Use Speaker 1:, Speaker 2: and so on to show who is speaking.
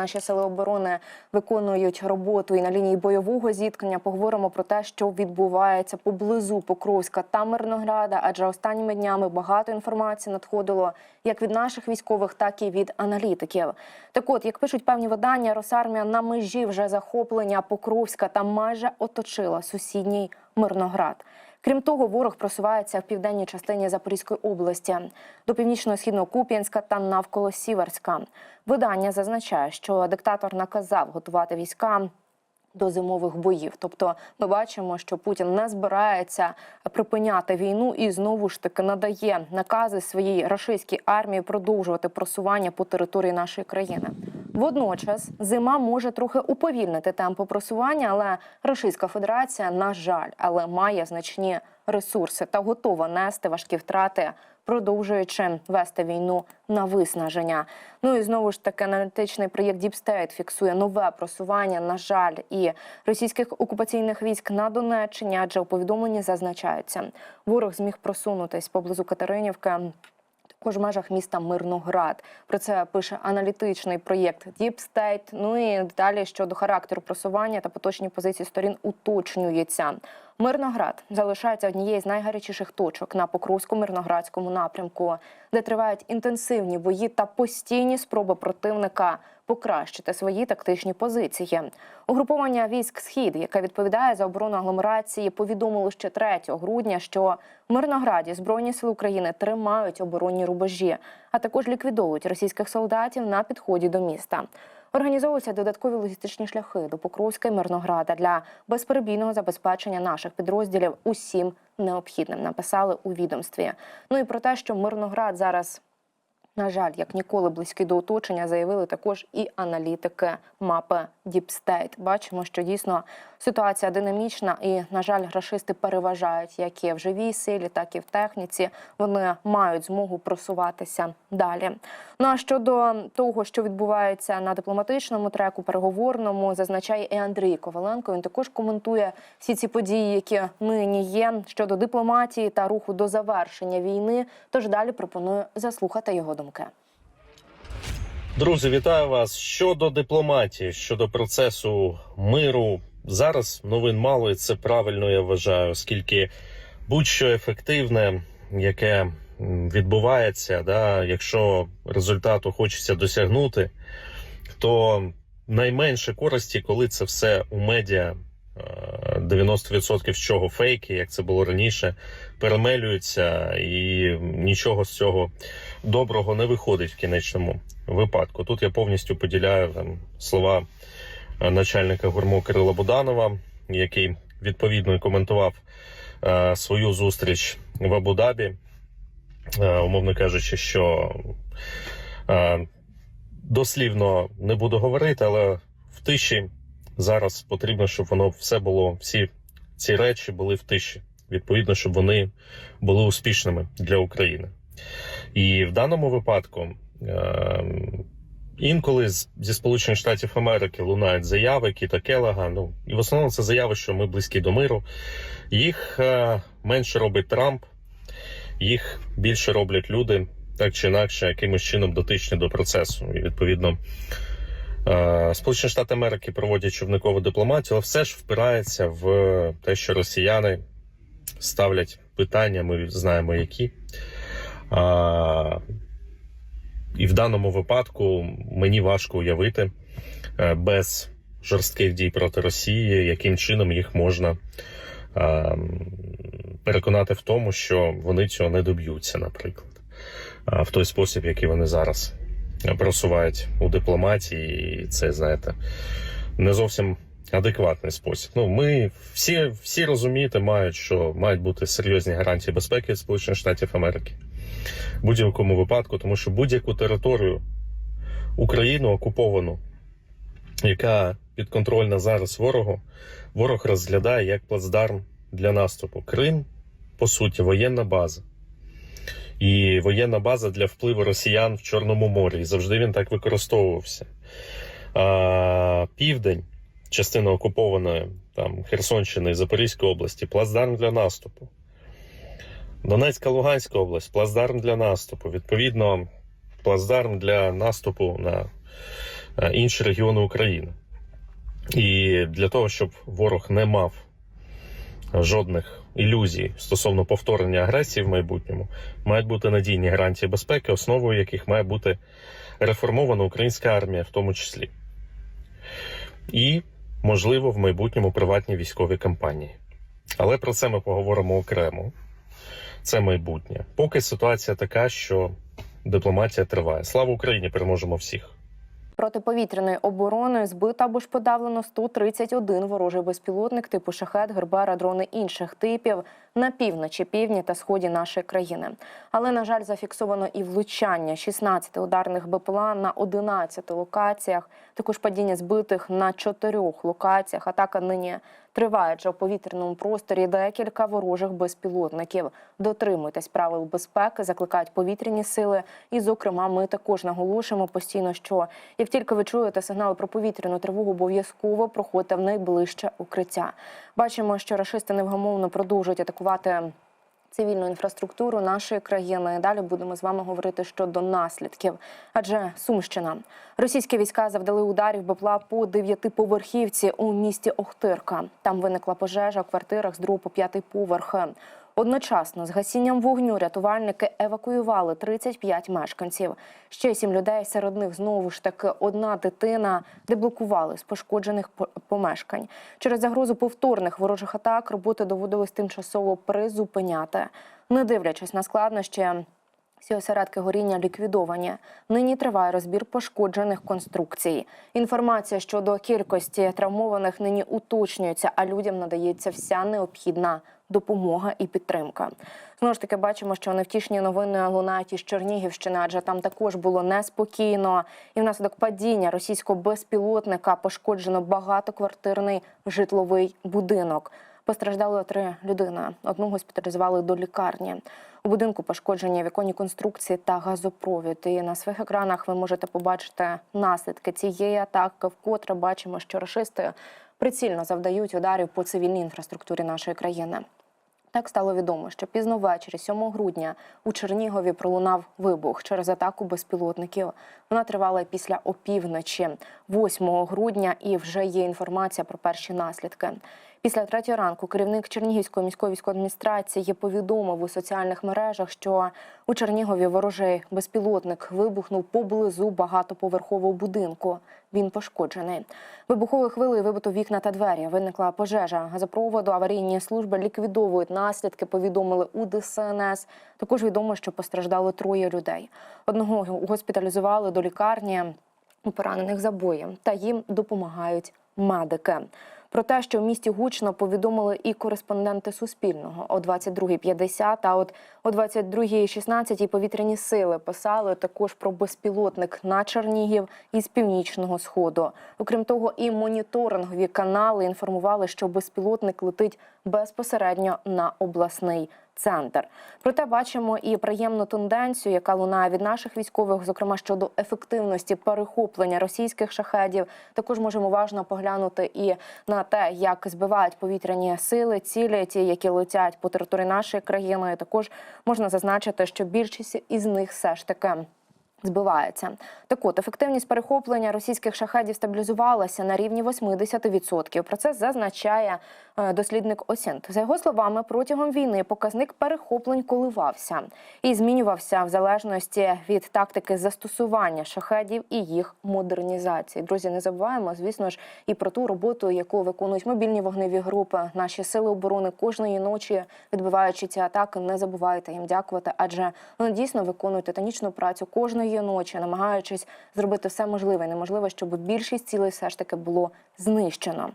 Speaker 1: Наші сили оборони виконують роботу і на лінії бойового зіткнення. Поговоримо про те, що відбувається поблизу Покровська та Мирнограда. Адже останніми днями багато інформації надходило як від наших військових, так і від аналітиків. Так, от, як пишуть певні видання, Росармія на межі вже захоплення Покровська та майже оточила сусідній Мирноград. Крім того, ворог просувається в південній частині Запорізької області до північно-східного Куп'янська та навколо Сіверська. Видання зазначає, що диктатор наказав готувати війська до зимових боїв. Тобто, ми бачимо, що Путін не збирається припиняти війну і знову ж таки надає накази своїй рашистській армії продовжувати просування по території нашої країни. Водночас зима може трохи уповільнити темпи просування, але Російська Федерація, на жаль, але має значні ресурси та готова нести важкі втрати, продовжуючи вести війну на виснаження. Ну і знову ж таки аналітичний проєкт State фіксує нове просування, на жаль, і російських окупаційних військ на Донеччині, адже у повідомленні зазначається, ворог зміг просунутись поблизу Катеринівки. Також в межах міста Мирноград про це пише аналітичний проєкт State. Ну і деталі щодо характеру просування та поточні позиції сторін уточнюється. Мирноград залишається однією з найгарячіших точок на Покровсько-мирноградському напрямку, де тривають інтенсивні бої та постійні спроби противника покращити свої тактичні позиції. Угруповання військ Схід, яке відповідає за оборону агломерації, повідомило ще 3 грудня, що в Мирнограді збройні сили України тримають оборонні рубежі, а також ліквідовують російських солдатів на підході до міста. Організовуються додаткові логістичні шляхи до Покровська і Мирнограда для безперебійного забезпечення наших підрозділів усім необхідним. Написали у відомстві. Ну і про те, що Мирноград зараз. На жаль, як ніколи близький до оточення, заявили також і аналітики мапи State. Бачимо, що дійсно ситуація динамічна, і на жаль, рашисти переважають як і в живій силі, так і в техніці. Вони мають змогу просуватися далі. Ну а щодо того, що відбувається на дипломатичному треку, переговорному, зазначає і Андрій Коваленко. Він також коментує всі ці події, які нині є щодо дипломатії та руху до завершення війни. Тож далі пропоную заслухати його думки.
Speaker 2: Друзі, вітаю вас щодо дипломатії, щодо процесу миру. Зараз новин мало, і це правильно я вважаю, оскільки будь-що ефективне, яке відбувається, да, якщо результату хочеться досягнути, то найменше користі, коли це все у медіа. Е, 90% з чого фейки, як це було раніше, перемелюються, і нічого з цього доброго не виходить в кінечному випадку. Тут я повністю поділяю там, слова е, начальника гурму Кирила Буданова, який відповідно коментував е, свою зустріч в Абу-Дабі, е, умовно кажучи, що е, дослівно не буду говорити, але в тиші зараз потрібно, щоб воно все було, всі ці речі були в тиші. Відповідно, щоб вони були успішними для України. І в даному випадку е, інколи зі Сполучених Штатів Америки лунають заяви Кіта Келега. Ну і в основному це заяви, що ми близькі до миру. Їх е, менше робить Трамп, їх більше роблять люди, так чи інакше, якимось чином дотичні до процесу. І відповідно. Е, Сполучені Штати Америки проводять човникову дипломатію, але все ж впирається в те, що росіяни ставлять питання, ми знаємо які. А, і в даному випадку мені важко уявити е, без жорстких дій проти Росії, яким чином їх можна а, переконати в тому, що вони цього не доб'ються, наприклад, в той спосіб, який вони зараз просувають у дипломатії, і це, знаєте, не зовсім адекватний спосіб. Ну, ми всі, всі розумієте, мають, що мають бути серйозні гарантії безпеки Сполучених Штатів Америки в будь-якому випадку, тому що будь-яку територію Україну окуповану, яка підконтрольна зараз ворогу, ворог розглядає як плацдарм для наступу. Крим, по суті, воєнна база. І воєнна база для впливу росіян в Чорному морі. І завжди він так використовувався. А, Південь, частина окупованої там Херсонщини і Запорізької області, плацдарм для наступу. Донецька Луганська область плацдарм для наступу. Відповідно, плацдарм для наступу на е, інші регіони України. І для того, щоб ворог не мав жодних ілюзій стосовно повторення агресії в майбутньому, мають бути надійні гарантії безпеки, основою яких має бути реформована українська армія, в тому числі. І, можливо, в майбутньому приватні військові кампанії. Але про це ми поговоримо окремо. Це майбутнє. Поки ситуація така, що дипломатія триває. Слава Україні! Переможемо всіх!
Speaker 1: Протиповітряною обороною збито або ж подавлено 131 ворожий безпілотник типу шахет, гербера, дрони інших типів на півночі, півдні та сході нашої країни. Але на жаль, зафіксовано і влучання 16 ударних БПЛА на 11 локаціях. Також падіння збитих на чотирьох локаціях. Атака нині триває адже в повітряному просторі декілька ворожих безпілотників. Дотримуйтесь правил безпеки, закликають повітряні сили. І, зокрема, ми також наголошуємо постійно, що як тільки ви чуєте сигнали про повітряну тривогу, обов'язково проходьте в найближче укриття. Бачимо, що рашисти невгамовно продовжують атакувати. Цивільну інфраструктуру нашої країни далі будемо з вами говорити щодо наслідків. Адже Сумщина, російські війська завдали ударів БПЛА по дев'ятиповерхівці у місті Охтирка. Там виникла пожежа в квартирах з другого по п'ятий поверхи. Одночасно з гасінням вогню рятувальники евакуювали 35 мешканців. Ще сім людей, серед них знову ж таки одна дитина, деблокували з пошкоджених помешкань. Через загрозу повторних ворожих атак роботи доводилось тимчасово призупиняти. Не дивлячись на складнощі, всі осередки горіння ліквідовані. Нині триває розбір пошкоджених конструкцій. Інформація щодо кількості травмованих нині уточнюється, а людям надається вся необхідна допомога і підтримка. Знову ж таки, бачимо, що невтішні новини лунають із Чернігівщини, адже там також було неспокійно. І внаслідок падіння російського безпілотника пошкоджено багатоквартирний житловий будинок. Постраждали три людини. Одну госпіталізували до лікарні. У будинку пошкоджені віконні конструкції та газопровід. І на своїх екранах ви можете побачити наслідки цієї атаки. Вкотре бачимо, що рашисти прицільно завдають ударів по цивільній інфраструктурі нашої країни. Так стало відомо, що пізно ввечері, 7 грудня, у Чернігові пролунав вибух через атаку безпілотників. Вона тривала після опівночі, 8 грудня, і вже є інформація про перші наслідки. Після третього ранку керівник Чернігівської міської військової адміністрації повідомив у соціальних мережах, що у Чернігові ворожий безпілотник вибухнув поблизу багатоповерхового будинку. Він пошкоджений. Вибуховою хвилею вибито вікна та двері. Виникла пожежа газопроводу. Аварійні служби ліквідовують наслідки. Повідомили у ДСНС. Також відомо, що постраждало троє людей. Одного госпіталізували до лікарні у поранених забоєм, та їм допомагають медики. Про те, що в місті гучно повідомили і кореспонденти Суспільного о 22.50, а от о 22.16 повітряні сили писали також про безпілотник на Чернігів із північного сходу. Окрім того, і моніторингові канали інформували, що безпілотник летить безпосередньо на обласний центр. Проте бачимо і приємну тенденцію, яка лунає від наших військових, зокрема щодо ефективності перехоплення російських шахедів. Також можемо уважно поглянути і на те, як збивають повітряні сили, цілі, ті, які летять по території нашої країни. Також можна зазначити, що більшість із них все ж таки. Збивається так, от ефективність перехоплення російських шахедів стабілізувалася на рівні 80%. Про це зазначає е, дослідник Осінт. За його словами, протягом війни показник перехоплень коливався і змінювався в залежності від тактики застосування шахедів і їх модернізації. Друзі, не забуваємо, звісно ж, і про ту роботу, яку виконують мобільні вогневі групи, наші сили оборони кожної ночі, відбиваючи ці атаки. Не забувайте їм дякувати, адже вони дійсно виконують титанічну працю кожної ночі, намагаючись зробити все можливе і неможливе, щоб більшість цілей все ж таки було знищено. Ну